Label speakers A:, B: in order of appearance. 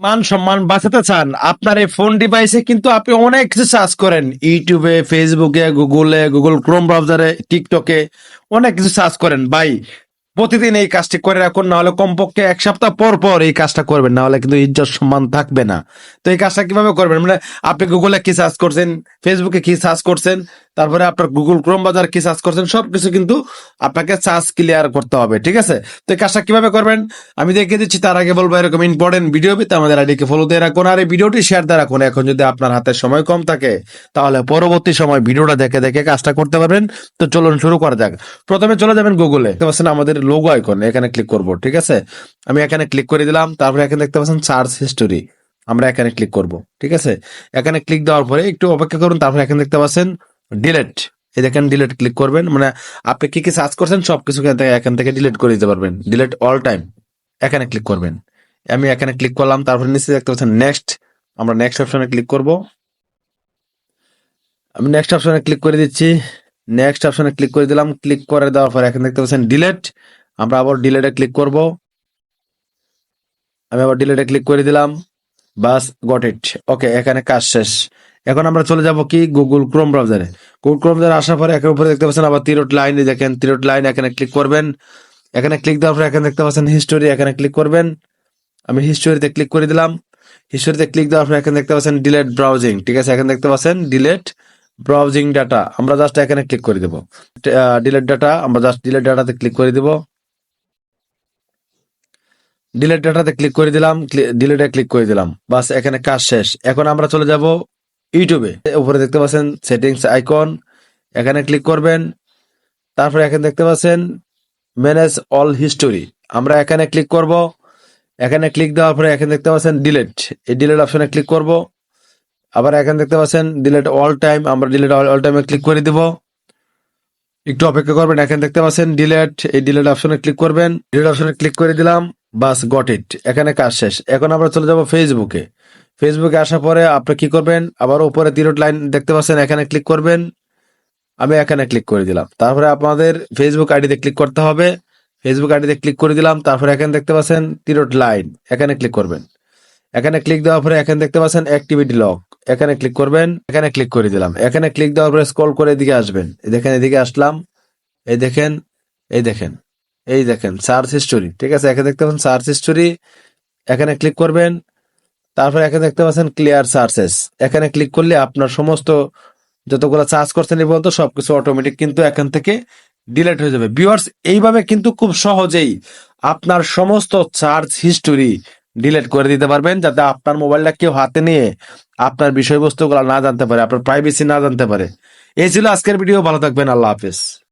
A: মান সম্মান বাঁচাতে চান, আপনার এই ফোন ডিভাইসে কিন্তু আপনি অনেক কিছু সার্চ করেন। ইউটিউবে ফেসবুকে গুগলে গুগল ক্রোম ব্রাউজারে টিকটকে অনেক কিছু সার্চ করেন। ভাই, প্রতিদিন এই কাজটি করে রাখুন না হলে কমপক্ষে এক সপ্তাহ পর পর এই কাজটা করবেন না হলে কিন্তু ইজ্জত সম্মান থাকবে না। তো এই কাজটা কীভাবে করবেন? মানে আপনি গুগলে কি সার্চ করছেন ফেসবুকে কি সার্চ করছেন তারপরে আপনার গুগল ক্রোম বাজার কি সার্চ করছেন, সবকিছু কিন্তু আপনাকে সার্চ ক্লিয়ার করতে হবে, ঠিক আছে? তো এই কাজটা কীভাবে করবেন? আমি দেখিয়ে দিচ্ছি, তার আগে বলব এরকম ইম্পর্টেন্ট ভিডিও পেতে আমাদের আইডিকে ফলো দিয়ে রাখুন, আর এই ভিডিওটি শেয়ার দিয়ে রাখুন। এখন যদি আপনার হাতে সময় কম থাকে, তাহলে পরবর্তী সময় ভিডিওটা দেখে দেখে কাজটা করতে পারবেন। তো চলুন শুরু করা যাক। প্রথমে চলে যাবেন গুগলে দেখতে পাচ্ছেন আমাদের লোগো আইকন এখানে ক্লিক করব, ঠিক আছে? আমি এখানে ক্লিক করে দিলাম, তারপরে এখানে দেখতে পাচ্ছেন সার্চ হিস্টোরি আমরা এখানে ক্লিক করব, ঠিক আছে? এখানে ক্লিক দেওয়ার পরে একটু অপেক্ষা করুন, তারপরে এখানে দেখতে পাচ্ছেন ডিলেট এই দেখেন ডিলেট ক্লিক করবেন। মানে আপনি কি কি সার্চ করছেন এখান থেকে এখান থেকে ডিলিট করে দিতে পারবেন। ডিলেট অল টাইম এখানে ক্লিক করবেন। আমি এখানে ক্লিক করলাম, তারপরে নিচে দেখতে পাচ্ছেন নেক্সট আমরা নেক্সট অপশনে ক্লিক করব। আমি নেক্সট অপশনে ক্লিক করে দিচ্ছি। নেক্সট অপশনে ক্লিক করে দিলাম। ক্লিক করে দেওয়ার পর এখানে দেখতে পাচ্ছেন ডিলেট আমরা আবার ডিলেটে ক্লিক করব। আমি আবার ডিলেটে ক্লিক করে দিলাম। বাস গট ইট ওকে এখানে কাজ শেষ। এখন আমরা চলে যাব কি? গুগল ক্রোম ব্রাউজারে গুগল ক্রোম ব্রাউজারে আসার পরে একের উপরে দেখতে পাচ্ছেন আবার তিরোট লাইন দেখেন। তিরোট লাইন এখানে ক্লিক করবেন। এখানে ক্লিক দেওয়ার পরে এখানে দেখতে পাচ্ছেন হিস্টোরি এখানে ক্লিক করবেন। আমি হিস্টোরিতে ক্লিক করে দিলাম। হিস্টোরিতে ক্লিক দেওয়ার পরে এখানে দেখতে পাচ্ছেন ডিলেট ব্রাউজিং ঠিক আছে, এখানে দেখতে পাচ্ছেন ডিলেট ব্রাউজিং ডাটা আমরা জাস্ট এখানে ক্লিক করে দেবো। ডিলেট ডাটা আমরা জাস্ট ডিলেট ডাটাতে ক্লিক করে দিব। ডিলেট ডাটাতে ক্লিক করে দিলাম ডিলেটে ক্লিক করে দিলাম। বাস, এখানে কাজ শেষ। এখন আমরা চলে যাব ইউটিউবে উপরে দেখতে পাচ্ছেন সেটিংস আইকন এখানে ক্লিক করবেন। তারপরে এখানে দেখতে পাচ্ছেন ম্যানেজ অল হিস্টোরি আমরা এখানে ক্লিক করব। এখানে ক্লিক দেওয়ার পরে এখানে দেখতে পাচ্ছেন ডিলেট এই ডিলেট অপশনে ক্লিক করব। আবার এখানে দেখতে পাচ্ছেন ডিলেট অল টাইম আমরা ডিলেট অল টাইমে ক্লিক করে দিব। একটু অপেক্ষা করবেন। এখানে দেখতে পাচ্ছেন ডিলেট এই ডিলেট অপশনে ক্লিক করবেন। ডিলেট অপশনে ক্লিক করে দিলাম। বাস, গট ইট। এখানে কাজ শেষ। এখন আমরা চলে যাব ফেসবুকে। ফেসবুকে আসার পরে আপনি কি করবেন? আবার উপরে তিরোট লাইন দেখতে পাচ্ছেন, এখানে ক্লিক করবেন। আমি এখানে ক্লিক করে দিলাম। তারপরে আপনাদের ফেসবুক আইডিতে ক্লিক করতে হবে। ফেসবুক আইডিতে ক্লিক করে দিলাম। তারপরে এখানে দেখতে পাচ্ছেন তিরোট লাইন। এখানে ক্লিক করবেন। এখানে ক্লিক দেওয়ার পরে এখানে দেখতে পাচ্ছেন অ্যাক্টিভিটি লক। এখানে ক্লিক করবেন। এখানে ক্লিক করে দিলাম। এখানে ক্লিক দেওয়ার পরে স্ক্রল করে এদিকে আসবেন। দেখেন, এদিকে আসলাম। এই দেখেন এই দেখেন। এই দেখেন সার্চ হিস্টোরি ঠিক আছে? এখানে দেখতে পাচ্ছেন সার্চ হিস্টোরি এখানে ক্লিক করবেন, তারপরে এখানে দেখতে পাচ্ছেন ক্লিয়ার সার্চেস এখানে ক্লিক করলে আপনার সমস্ত যতগুলো সার্চ করছেন এই পর্যন্ত সবকিছু অটোমেটিক কিন্তু এখান থেকে ডিলেট হয়ে যাবে। ভিউয়ার্স এইভাবে কিন্তু খুব সহজেই আপনার সমস্ত সার্চ হিস্টোরি ডিলেট করে দিতে পারবেন, যাতে আপনার মোবাইলটা কেউ হাতে নিয়ে আপনার বিষয়বস্তুগুলো না জানতে পারে, আপনার প্রাইভেসি না জানতে পারে। এই ছিল আজকের ভিডিও ভালো থাকবেন, আল্লাহ হাফেজ।